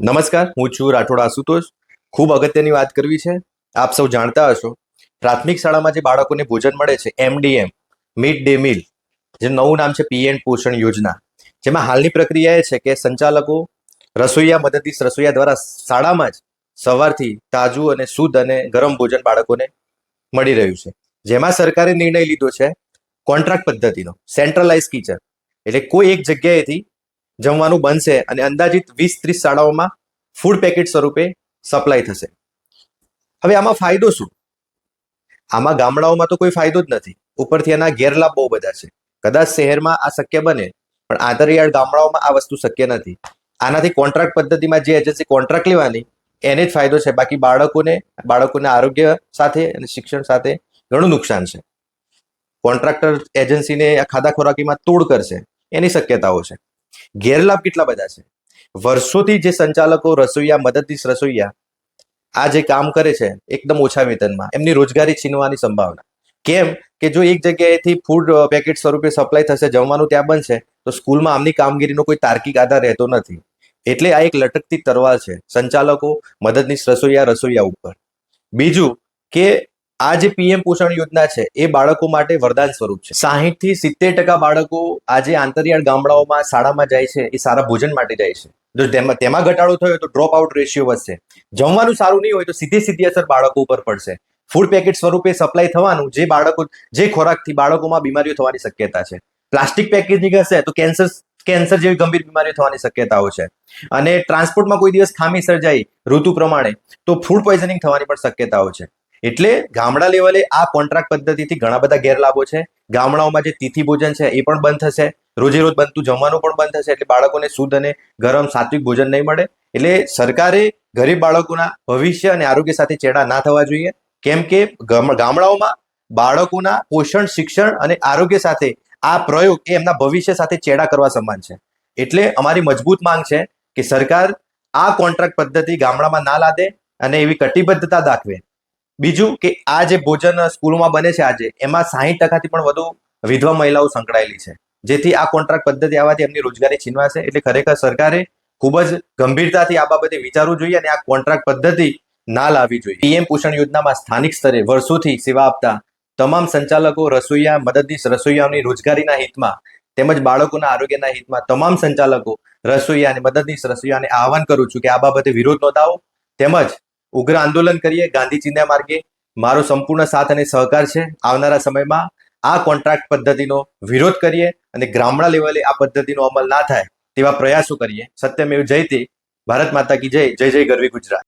નમસ્કાર, હું છું રાઠોડ આશુતોષ. ખૂબ અગત્યની વાત કરવી છે. આપ સૌ જાણતા હશો. પ્રાથમિક શાળામાં જે બાળકોને ભોજન મળે છે, એમડીએમ, મિડ ડે મીલ, જે નવું નામ છે પીએન પોષણ યોજના, જેમાં હાલની પ્રક્રિયા એ છે કે સંચાલકો રસોઈયા મદદનીશ રસોઈયા દ્વારા શાળામાં જ સવારથી તાજું અને શુદ્ધ અને ગરમ ભોજન બાળકોને મળી રહ્યું છે. જેમાં સરકારે નિર્ણય લીધો છે, કોન્ટ્રાક્ટ પદ્ધતિનો, સેન્ટ્રલાઇઝ કિચન. એટલે કોઈ એક જગ્યાએથી જમવાનું બનશે અને અંદાજિત વીસ ત્રીસ શાળાઓમાં ફૂડ પેકેટ સ્વરૂપે સપ્લાય થશે. હવે આમાં ફાયદો શું? આમાં ગામડાઓમાં તો કોઈ ફાયદો જ નથી. ઉપરથી એના ગેરલાભ બહુ બધા છે. કદાચ શહેરમાં આ શક્ય બને, પણ આંતરિયાળ ગામડાઓમાં આ વસ્તુ શક્ય નથી. આનાથી કોન્ટ્રાક્ટ પદ્ધતિમાં જે એજન્સી કોન્ટ્રાક્ટ લેવાની, એને જ ફાયદો છે. બાકી બાળકોને, બાળકોના આરોગ્ય સાથે અને શિક્ષણ સાથે ઘણું નુકસાન છે. કોન્ટ્રાક્ટર એજન્સીને ખાધા ખોરાકીમાં તોડ કરશે. એની શક્યતાઓ છે. ગેરલાભ કેટલા બધા છે? વર્ષોથી જે સંચાલકો રસોઈયા, મદદનીશ રસોઈયા આ જે કામ કરે છે, એકદમ ઓછા વેતનમાં, એમની રોજગારી છીનવાની સંભાવના. કેમ કે જો એક જગ્યાએથી ફૂડ પેકેટ સ્વરૂપે સપ્લાય થશે, જમવાનું ત્યાં બનશે, તો સ્કૂલમાં આમની કામગીરીનો કોઈ તાર્કિક આધાર રહેતો નથી. એટલે આ એક લટકતી તરવાર છે, સંચાલકો, મદદનીશ રસોઈયા રસોઈયા ઉપર. બીજું કે આ જે પીએમ પોષણ યોજના છે, એ બાળકો માટે વરદાન સ્વરૂપ છે. સાહીઠથી સિત્તેર ટકા બાળકો આજે આંતરિયાળ ગામડાઓમાં શાળામાં જાય છે, એ સારા ભોજન માટે જાય છે. જો તેમાં તેમાં ઘટાડો થયો તો ડ્રોપ આઉટ રેશિયો વધશે. જમવાનું સારું નહીં હોય તો સીધી સીધી અસર બાળકો ઉપર પડશે. ફૂડ પેકેટ સ્વરૂપે સપ્લાય થવાનું જે બાળકો, જે ખોરાકથી બાળકોમાં બીમારીઓ થવાની શક્યતા છે. પ્લાસ્ટિક પેકેજની હશે તો કેન્સર કેન્સર જેવી ગંભીર બીમારીઓ થવાની શક્યતાઓ છે. અને ટ્રાન્સપોર્ટમાં કોઈ દિવસ ખામી સર્જાઈ ઋતુ પ્રમાણે તો ફૂડ પોઈઝનિંગ થવાની પણ શક્યતાઓ છે. એટલે ગામડા લેવલે આ કોન્ટ્રાક્ટ પદ્ધતિથી ઘણા બધા ગેરલાભો છે. ગામડાઓમાં જે તિથિ ભોજન છે એ પણ બંધ થશે. રોજેરોજ બનતું જમવાનું પણ બંધ થશે એટલે બાળકોને શુદ્ધ અને ગરમ સાત્વિક ભોજન નહીં મળે. એટલે સરકારે ગરીબ બાળકોના ભવિષ્ય અને આરોગ્ય સાથે ચેડા ના થવા જોઈએ. કેમ કે ગામડાઓમાં બાળકોના પોષણ, શિક્ષણ અને આરોગ્ય સાથે આ પ્રયોગ એ એમના ભવિષ્ય સાથે ચેડા કરવા સમાન છે. એટલે અમારી મજબૂત માંગ છે કે સરકાર આ કોન્ટ્રાક્ટ પદ્ધતિ ગામડામાં ના લાદે અને એવી કટિબદ્ધતા દાખવે. બીજું કે આ જે ભોજન સ્કૂલમાં બને છે આજે, એમાં સાહીઠ ટકાથી પણ વધુ વિધવા મહિલાઓ સંકળાયેલી છે. જેથી આ કોન્ટ્રાક્ટ પદ્ધતિ આવવાથી એમની રોજગારી છીનવાશે એટલે ખરેખર સરકારે ખૂબ જ ગંભીરતાથી આ બાબતે વિચારવું જોઈએ અને આ કોન્ટ્રાક્ટ પદ્ધતિ ના લાવવી જોઈએ. પીએમ પોષણ યોજનામાં સ્થાનિક સ્તરે વર્ષોથી સેવા આપતા તમામ સંચાલકો રસોઈયા, મદદનીશ રસોઈયાઓની રોજગારીના હિતમાં તેમજ બાળકોના આરોગ્યના હિતમાં તમામ સંચાલકો રસોઈયા અને મદદનીશ રસોઈયાને આહવાન કરું છું કે આ બાબતે વિરોધ નોંધાવો તેમજ ઉગ્ર આંદોલન કરીએ ગાંધી ચિંધ્યા માર્ગે મારો સંપૂર્ણ સાથ અને સહકાર છે. આવનારા સમયમાં આ કોન્ટ્રાક્ટ પદ્ધતિનો વિરોધ કરીએ અને ગ્રામણા લેવલે આ પદ્ધતિનો અમલ ના થાય તેવા પ્રયાસો કરીએ. સત્યમેવ જયતે, ભારત માતા કી જય જય જય ગરવી ગુજરાત.